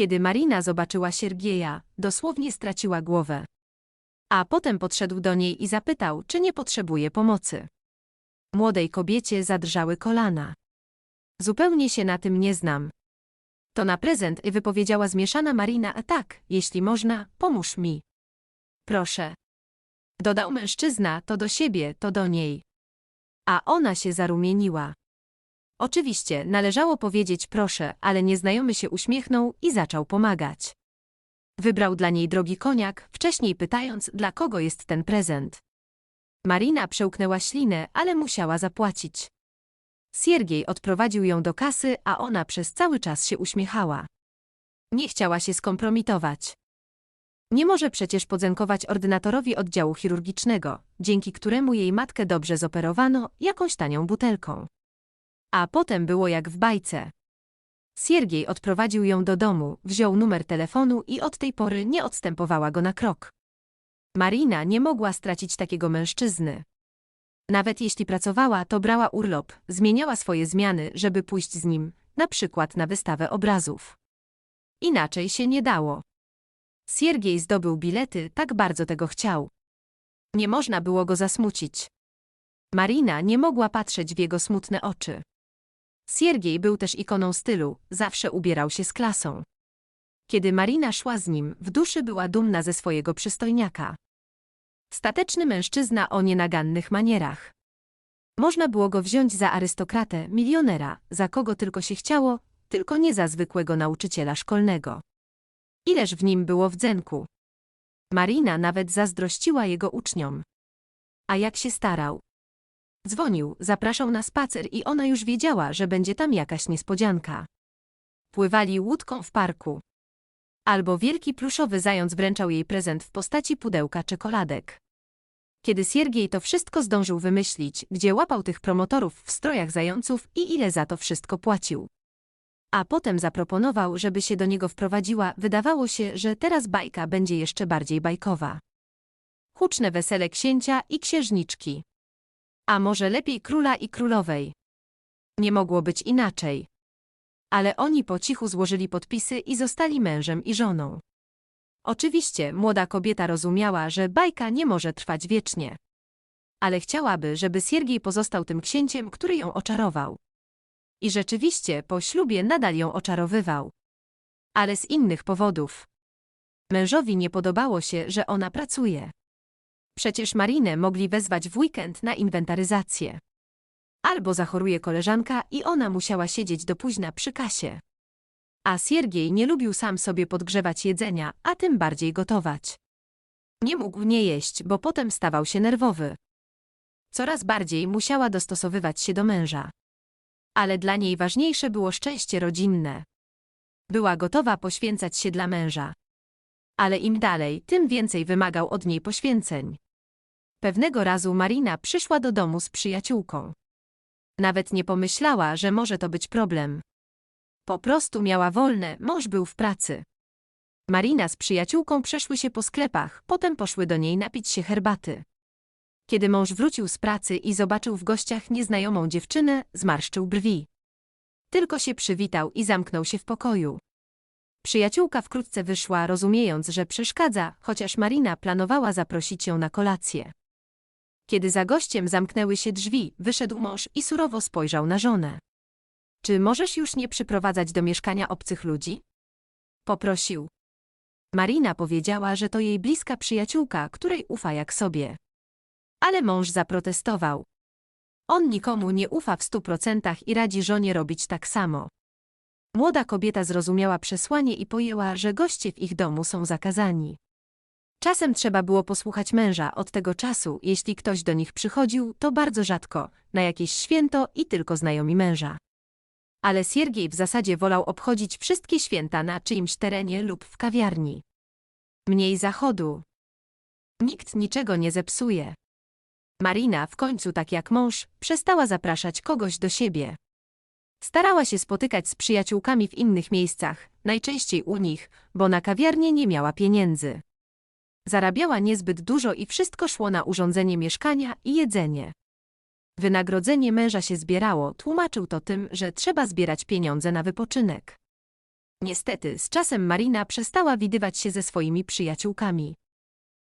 Kiedy Marina zobaczyła Siergieja, dosłownie straciła głowę. A potem podszedł do niej i zapytał, czy nie potrzebuje pomocy. Młodej kobiecie zadrżały kolana. Zupełnie się na tym nie znam. To na prezent i wypowiedziała zmieszana Marina, a tak, jeśli można, pomóż mi. Proszę. Dodał mężczyzna, to do siebie, to do niej. A ona się zarumieniła. Oczywiście, należało powiedzieć proszę, ale nieznajomy się uśmiechnął i zaczął pomagać. Wybrał dla niej drogi koniak, wcześniej pytając, dla kogo jest ten prezent. Marina przełknęła ślinę, ale musiała zapłacić. Siergiej odprowadził ją do kasy, a ona przez cały czas się uśmiechała. Nie chciała się skompromitować. Nie może przecież podziękować ordynatorowi oddziału chirurgicznego, dzięki któremu jej matkę dobrze zoperowano jakąś tanią butelką. A potem było jak w bajce. Siergiej odprowadził ją do domu, wziął numer telefonu i od tej pory nie odstępowała go na krok. Marina nie mogła stracić takiego mężczyzny. Nawet jeśli pracowała, to brała urlop, zmieniała swoje zmiany, żeby pójść z nim, na przykład na wystawę obrazów. Inaczej się nie dało. Siergiej zdobył bilety, tak bardzo tego chciał. Nie można było go zasmucić. Marina nie mogła patrzeć w jego smutne oczy. Siergiej był też ikoną stylu, zawsze ubierał się z klasą. Kiedy Marina szła z nim, w duszy była dumna ze swojego przystojniaka. Stateczny mężczyzna o nienagannych manierach. Można było go wziąć za arystokratę, milionera, za kogo tylko się chciało, tylko nie za zwykłego nauczyciela szkolnego. Ileż w nim było wdzenku. Marina nawet zazdrościła jego uczniom. A jak się starał. Dzwonił, zapraszał na spacer i ona już wiedziała, że będzie tam jakaś niespodzianka. Pływali łódką w parku. Albo wielki pluszowy zając wręczał jej prezent w postaci pudełka czekoladek. Kiedy Siergiej to wszystko zdążył wymyślić, gdzie łapał tych promotorów w strojach zająców i ile za to wszystko płacił. A potem zaproponował, żeby się do niego wprowadziła, wydawało się, że teraz bajka będzie jeszcze bardziej bajkowa. Huczne wesele księcia i księżniczki. A może lepiej króla i królowej. Nie mogło być inaczej. Ale oni po cichu złożyli podpisy i zostali mężem i żoną. Oczywiście młoda kobieta rozumiała, że bajka nie może trwać wiecznie. Ale chciałaby, żeby Siergiej pozostał tym księciem, który ją oczarował. I rzeczywiście po ślubie nadal ją oczarowywał. Ale z innych powodów. Mężowi nie podobało się, że ona pracuje. Przecież Marinę mogli wezwać w weekend na inwentaryzację. Albo zachoruje koleżanka i ona musiała siedzieć do późna przy kasie. A Siergiej nie lubił sam sobie podgrzewać jedzenia, a tym bardziej gotować. Nie mógł nie jeść, bo potem stawał się nerwowy. Coraz bardziej musiała dostosowywać się do męża. Ale dla niej ważniejsze było szczęście rodzinne. Była gotowa poświęcać się dla męża. Ale im dalej, tym więcej wymagał od niej poświęceń. Pewnego razu Marina przyszła do domu z przyjaciółką. Nawet nie pomyślała, że może to być problem. Po prostu miała wolne, mąż był w pracy. Marina z przyjaciółką przeszły się po sklepach, potem poszły do niej napić się herbaty. Kiedy mąż wrócił z pracy i zobaczył w gościach nieznajomą dziewczynę, zmarszczył brwi. Tylko się przywitał i zamknął się w pokoju. Przyjaciółka wkrótce wyszła, rozumiejąc, że przeszkadza, chociaż Marina planowała zaprosić ją na kolację. Kiedy za gościem zamknęły się drzwi, wyszedł mąż i surowo spojrzał na żonę. Czy możesz już nie przyprowadzać do mieszkania obcych ludzi? Poprosił. Marina powiedziała, że to jej bliska przyjaciółka, której ufa jak sobie. Ale mąż zaprotestował. On nikomu nie ufa w stu procentach i radzi żonie robić tak samo. Młoda kobieta zrozumiała przesłanie i pojęła, że goście w ich domu są zakazani. Czasem trzeba było posłuchać męża od tego czasu, jeśli ktoś do nich przychodził, to bardzo rzadko, na jakieś święto i tylko znajomi męża. Ale Siergiej w zasadzie wolał obchodzić wszystkie święta na czyimś terenie lub w kawiarni. Mniej zachodu. Nikt niczego nie zepsuje. Marina w końcu, tak jak mąż, przestała zapraszać kogoś do siebie. Starała się spotykać z przyjaciółkami w innych miejscach, najczęściej u nich, bo na kawiarnię nie miała pieniędzy. Zarabiała niezbyt dużo i wszystko szło na urządzenie mieszkania i jedzenie. Wynagrodzenie męża się zbierało, tłumaczył to tym, że trzeba zbierać pieniądze na wypoczynek. Niestety, z czasem Marina przestała widywać się ze swoimi przyjaciółkami.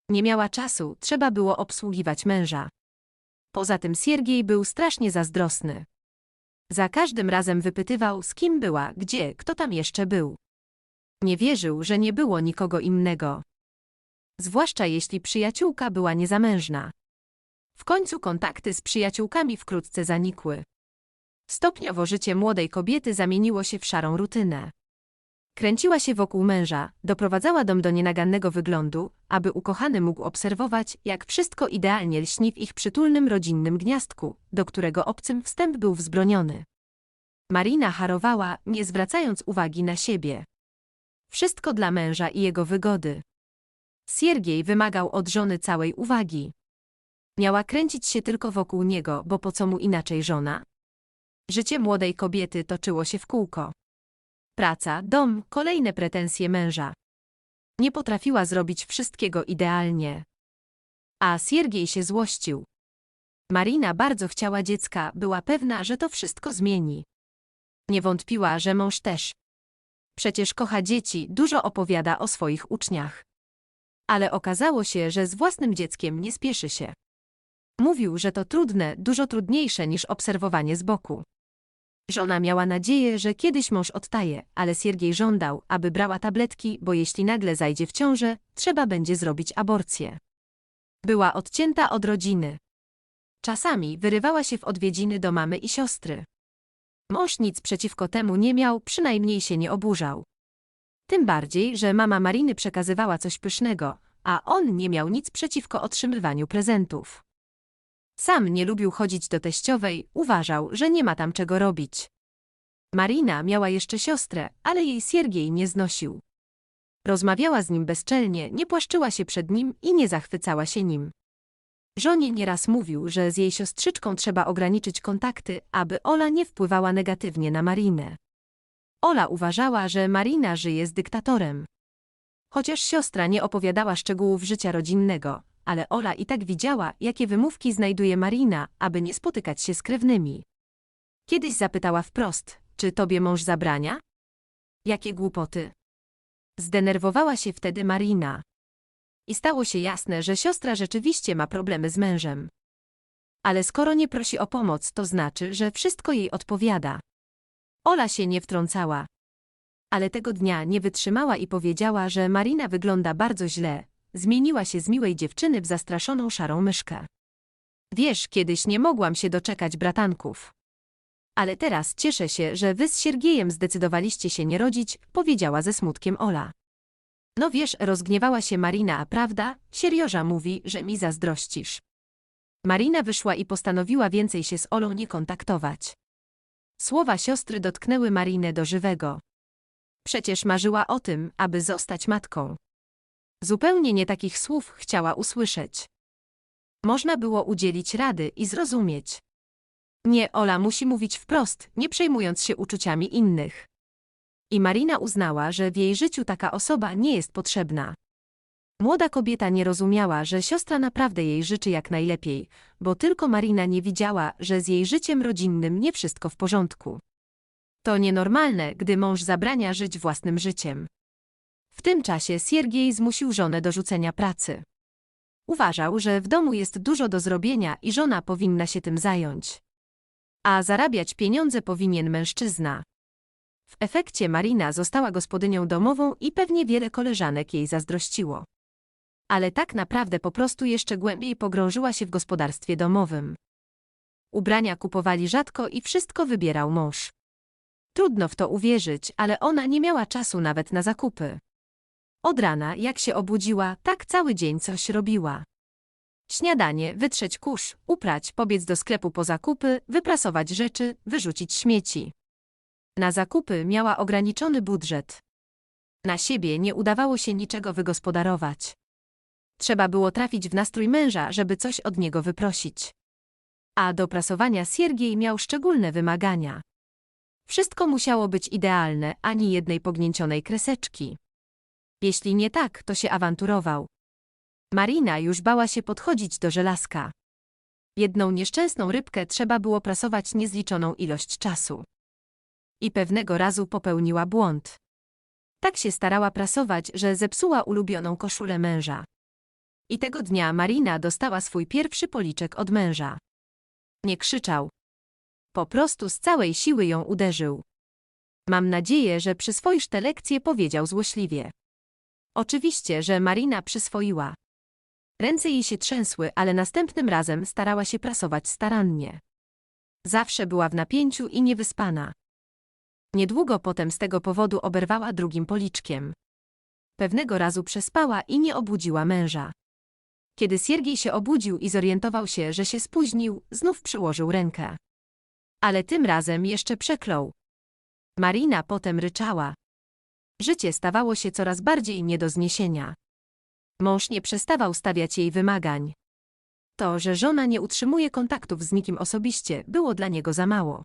Nie miała czasu, trzeba było obsługiwać męża. Poza tym Siergiej był strasznie zazdrosny. Za każdym razem wypytywał, z kim była, gdzie, kto tam jeszcze był. Nie wierzył, że nie było nikogo innego. Zwłaszcza jeśli przyjaciółka była niezamężna. W końcu kontakty z przyjaciółkami wkrótce zanikły. Stopniowo życie młodej kobiety zamieniło się w szarą rutynę. Kręciła się wokół męża, doprowadzała dom do nienagannego wyglądu, aby ukochany mógł obserwować, jak wszystko idealnie lśni w ich przytulnym rodzinnym gniazdku, do którego obcym wstęp był wzbroniony. Marina harowała, nie zwracając uwagi na siebie. Wszystko dla męża i jego wygody. Siergiej wymagał od żony całej uwagi. Miała kręcić się tylko wokół niego, bo po co mu inaczej żona? Życie młodej kobiety toczyło się w kółko. Praca, dom, kolejne pretensje męża. Nie potrafiła zrobić wszystkiego idealnie. A Siergiej się złościł. Marina bardzo chciała dziecka, była pewna, że to wszystko zmieni. Nie wątpiła, że mąż też. Przecież kocha dzieci, dużo opowiada o swoich uczniach. Ale okazało się, że z własnym dzieckiem nie spieszy się. Mówił, że to trudne, dużo trudniejsze niż obserwowanie z boku. Żona miała nadzieję, że kiedyś mąż odtaje, ale Siergiej żądał, aby brała tabletki, bo jeśli nagle zajdzie w ciążę, trzeba będzie zrobić aborcję. Była odcięta od rodziny. Czasami wyrywała się w odwiedziny do mamy i siostry. Mąż nic przeciwko temu nie miał, przynajmniej się nie oburzał. Tym bardziej, że mama Mariny przekazywała coś pysznego, a on nie miał nic przeciwko otrzymywaniu prezentów. Sam nie lubił chodzić do teściowej, uważał, że nie ma tam czego robić. Marina miała jeszcze siostrę, ale jej Siergiej nie znosił. Rozmawiała z nim bezczelnie, nie płaszczyła się przed nim i nie zachwycała się nim. Żonie nieraz mówił, że z jej siostrzyczką trzeba ograniczyć kontakty, aby Ola nie wpływała negatywnie na Marinę. Ola uważała, że Marina żyje z dyktatorem. Chociaż siostra nie opowiadała szczegółów życia rodzinnego, ale Ola i tak widziała, jakie wymówki znajduje Marina, aby nie spotykać się z krewnymi. Kiedyś zapytała wprost, czy tobie mąż zabrania? Jakie głupoty. Zdenerwowała się wtedy Marina. I stało się jasne, że siostra rzeczywiście ma problemy z mężem. Ale skoro nie prosi o pomoc, to znaczy, że wszystko jej odpowiada. Ola się nie wtrącała. Ale tego dnia nie wytrzymała i powiedziała, że Marina wygląda bardzo źle, zmieniła się z miłej dziewczyny w zastraszoną szarą myszkę. Wiesz, kiedyś nie mogłam się doczekać bratanków. Ale teraz cieszę się, że wy z Siergiejem zdecydowaliście się nie rodzić, powiedziała ze smutkiem Ola. No wiesz, rozgniewała się Marina, a prawda? Sierioża mówi, że mi zazdrościsz. Marina wyszła i postanowiła więcej się z Olą nie kontaktować. Słowa siostry dotknęły Marinę do żywego. Przecież marzyła o tym, aby zostać matką. Zupełnie nie takich słów chciała usłyszeć. Można było udzielić rady i zrozumieć. Nie, Ola musi mówić wprost, nie przejmując się uczuciami innych. I Marina uznała, że w jej życiu taka osoba nie jest potrzebna. Młoda kobieta nie rozumiała, że siostra naprawdę jej życzy jak najlepiej, bo tylko Marina nie widziała, że z jej życiem rodzinnym nie wszystko w porządku. To nienormalne, gdy mąż zabrania żyć własnym życiem. W tym czasie Siergiej zmusił żonę do rzucenia pracy. Uważał, że w domu jest dużo do zrobienia i żona powinna się tym zająć. A zarabiać pieniądze powinien mężczyzna. W efekcie Marina została gospodynią domową i pewnie wiele koleżanek jej zazdrościło. Ale tak naprawdę po prostu jeszcze głębiej pogrążyła się w gospodarstwie domowym. Ubrania kupowali rzadko i wszystko wybierał mąż. Trudno w to uwierzyć, ale ona nie miała czasu nawet na zakupy. Od rana, jak się obudziła, tak cały dzień coś robiła. Śniadanie, wytrzeć kurz, uprać, pobiec do sklepu po zakupy, wyprasować rzeczy, wyrzucić śmieci. Na zakupy miała ograniczony budżet. Na siebie nie udawało się niczego wygospodarować. Trzeba było trafić w nastrój męża, żeby coś od niego wyprosić. A do prasowania Siergiej miał szczególne wymagania. Wszystko musiało być idealne, ani jednej pognięcionej kreseczki. Jeśli nie tak, to się awanturował. Marina już bała się podchodzić do żelazka. Jedną nieszczęsną rybkę trzeba było prasować niezliczoną ilość czasu. I pewnego razu popełniła błąd. Tak się starała prasować, że zepsuła ulubioną koszulę męża. I tego dnia Marina dostała swój pierwszy policzek od męża. Nie krzyczał. Po prostu z całej siły ją uderzył. Mam nadzieję, że przyswoisz tę lekcję, powiedział złośliwie. Oczywiście, że Marina przyswoiła. Ręce jej się trzęsły, ale następnym razem starała się prasować starannie. Zawsze była w napięciu i niewyspana. Niedługo potem z tego powodu oberwała drugim policzkiem. Pewnego razu przespała i nie obudziła męża. Kiedy Siergiej się obudził i zorientował się, że się spóźnił, znów przyłożył rękę. Ale tym razem jeszcze przeklął. Marina potem ryczała. Życie stawało się coraz bardziej nie do zniesienia. Mąż nie przestawał stawiać jej wymagań. To, że żona nie utrzymuje kontaktów z nikim osobiście, było dla niego za mało.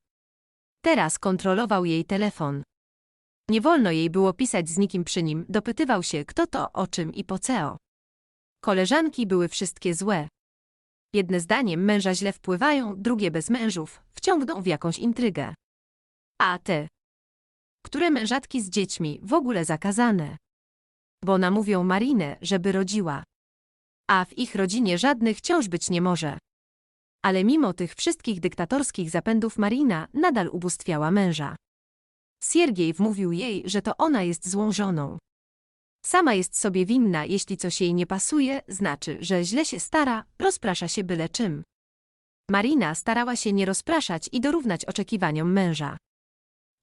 Teraz kontrolował jej telefon. Nie wolno jej było pisać z nikim przy nim, dopytywał się, kto to, o czym i po co. Koleżanki były wszystkie złe. Jedne zdaniem męża źle wpływają, drugie bez mężów, wciągną w jakąś intrygę. A te, które mężatki z dziećmi, w ogóle zakazane. Bo namówią Marinę, żeby rodziła. A w ich rodzinie żadnych ciąż być nie może. Ale mimo tych wszystkich dyktatorskich zapędów Marina nadal ubóstwiała męża. Siergiej wmówił jej, że to ona jest złą żoną. Sama jest sobie winna, jeśli coś jej nie pasuje, znaczy, że źle się stara, rozprasza się byle czym. Marina starała się nie rozpraszać i dorównać oczekiwaniom męża.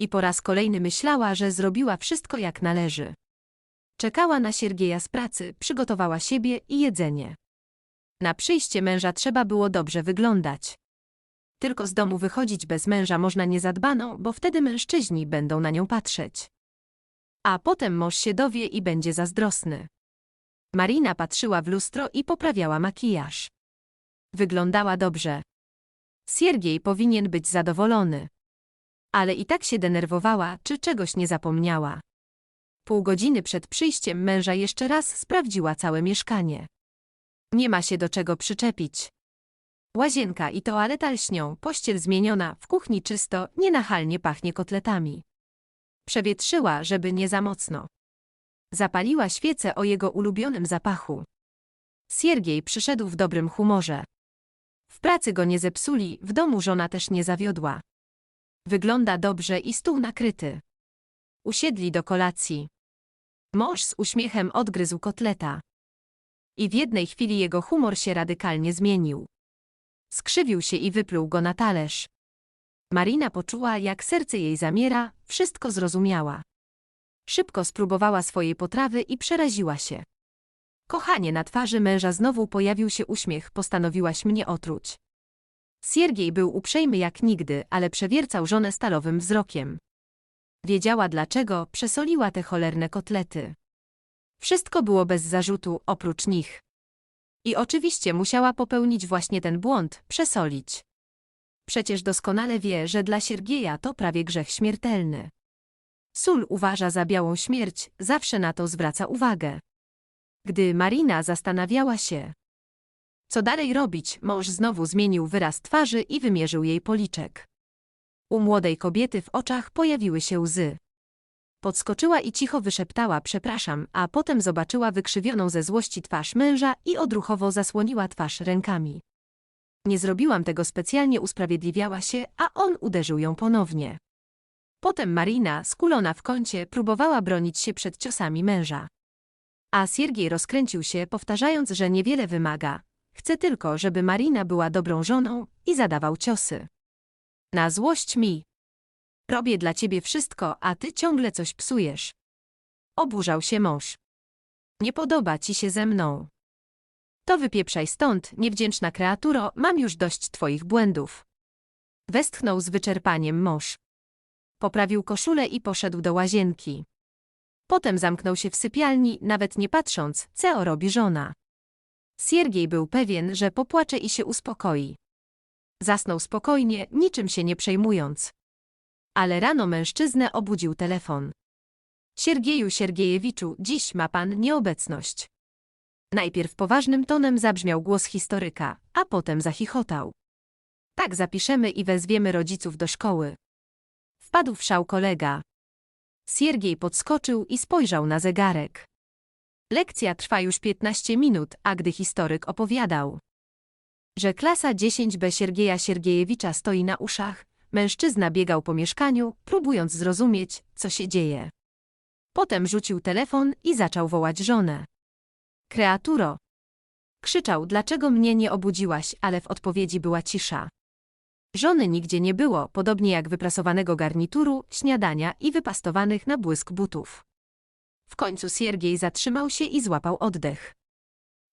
I po raz kolejny myślała, że zrobiła wszystko jak należy. Czekała na Siergieja z pracy, przygotowała siebie i jedzenie. Na przyjście męża trzeba było dobrze wyglądać. Tylko z domu wychodzić bez męża można niezadbaną, bo wtedy mężczyźni będą na nią patrzeć. A potem mąż się dowie i będzie zazdrosny. Marina patrzyła w lustro i poprawiała makijaż. Wyglądała dobrze. Siergiej powinien być zadowolony. Ale i tak się denerwowała, czy czegoś nie zapomniała. Pół godziny przed przyjściem męża jeszcze raz sprawdziła całe mieszkanie. Nie ma się do czego przyczepić. Łazienka i toaleta lśnią, pościel zmieniona, w kuchni czysto, nienachalnie pachnie kotletami. Przewietrzyła, żeby nie za mocno. Zapaliła świecę o jego ulubionym zapachu. Siergiej przyszedł w dobrym humorze. W pracy go nie zepsuli, w domu żona też nie zawiodła. Wygląda dobrze i stół nakryty. Usiedli do kolacji. Mąż z uśmiechem odgryzł kotleta. I w jednej chwili jego humor się radykalnie zmienił. Skrzywił się i wypluł go na talerz. Marina poczuła, jak serce jej zamiera, wszystko zrozumiała. Szybko spróbowała swojej potrawy i przeraziła się. Kochanie, na twarzy męża znowu pojawił się uśmiech, postanowiłaś mnie otruć. Siergiej był uprzejmy jak nigdy, ale przewiercał żonę stalowym wzrokiem. Wiedziała dlaczego, przesoliła te cholerne kotlety. Wszystko było bez zarzutu, oprócz nich. I oczywiście musiała popełnić właśnie ten błąd, przesolić. Przecież doskonale wie, że dla Siergieja to prawie grzech śmiertelny. Sól uważa za białą śmierć, zawsze na to zwraca uwagę. Gdy Marina zastanawiała się, co dalej robić, mąż znowu zmienił wyraz twarzy i wymierzył jej policzek. U młodej kobiety w oczach pojawiły się łzy. Podskoczyła i cicho wyszeptała przepraszam, a potem zobaczyła wykrzywioną ze złości twarz męża i odruchowo zasłoniła twarz rękami. Nie zrobiłam tego specjalnie, usprawiedliwiała się, a on uderzył ją ponownie. Potem Marina, skulona w kącie, próbowała bronić się przed ciosami męża. A Siergiej rozkręcił się, powtarzając, że niewiele wymaga. Chce tylko, żeby Marina była dobrą żoną i zadawał ciosy. Na złość mi. Robię dla ciebie wszystko, a ty ciągle coś psujesz. Oburzał się mąż. Nie podoba ci się ze mną. To wypieprzaj stąd, niewdzięczna kreaturo, mam już dość twoich błędów. Westchnął z wyczerpaniem mąż. Poprawił koszulę i poszedł do łazienki. Potem zamknął się w sypialni, nawet nie patrząc, co robi żona. Siergiej był pewien, że popłacze i się uspokoi. Zasnął spokojnie, niczym się nie przejmując. Ale rano mężczyznę obudził telefon. Siergieju Siergiejewiczu, dziś ma pan nieobecność. Najpierw poważnym tonem zabrzmiał głos historyka, a potem zachichotał. Tak zapiszemy i wezwiemy rodziców do szkoły. Wpadł w szał kolega. Siergiej podskoczył i spojrzał na zegarek. Lekcja trwa już 15 minut, a gdy historyk opowiadał, że klasa 10b Siergieja Siergiejewicza stoi na uszach, mężczyzna biegał po mieszkaniu, próbując zrozumieć, co się dzieje. Potem rzucił telefon i zaczął wołać żonę. Kreaturo! Krzyczał, dlaczego mnie nie obudziłaś, ale w odpowiedzi była cisza. Żony nigdzie nie było, podobnie jak wyprasowanego garnituru, śniadania i wypastowanych na błysk butów. W końcu Siergiej zatrzymał się i złapał oddech.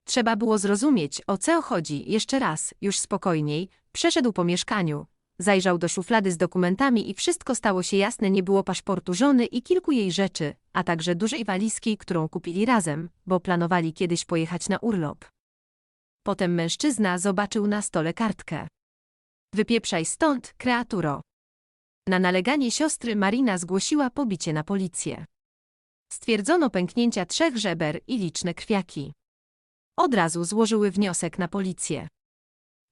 Trzeba było zrozumieć, o co chodzi, jeszcze raz, już spokojniej, przeszedł po mieszkaniu, zajrzał do szuflady z dokumentami i wszystko stało się jasne, nie było paszportu żony i kilku jej rzeczy, a także dużej walizki, którą kupili razem, bo planowali kiedyś pojechać na urlop. Potem mężczyzna zobaczył na stole kartkę. Wypieprzaj stąd, kreaturo. Na naleganie siostry Marina zgłosiła pobicie na policję. Stwierdzono pęknięcia trzech żeber i liczne krwiaki. Od razu złożyły wniosek na policję.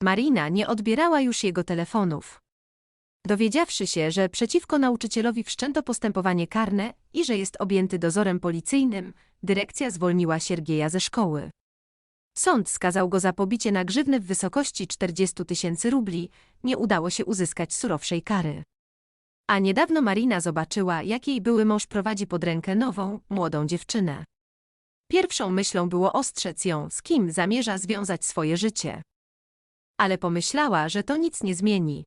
Marina nie odbierała już jego telefonów. Dowiedziawszy się, że przeciwko nauczycielowi wszczęto postępowanie karne i że jest objęty dozorem policyjnym, dyrekcja zwolniła Siergieja ze szkoły. Sąd skazał go za pobicie na grzywnę w wysokości 40 tysięcy rubli, nie udało się uzyskać surowszej kary. A niedawno Marina zobaczyła, jak jej były mąż prowadzi pod rękę nową, młodą dziewczynę. Pierwszą myślą było ostrzec ją, z kim zamierza związać swoje życie. Ale pomyślała, że to nic nie zmieni.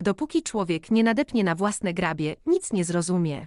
Dopóki człowiek nie nadepnie na własne grabie, nic nie zrozumie.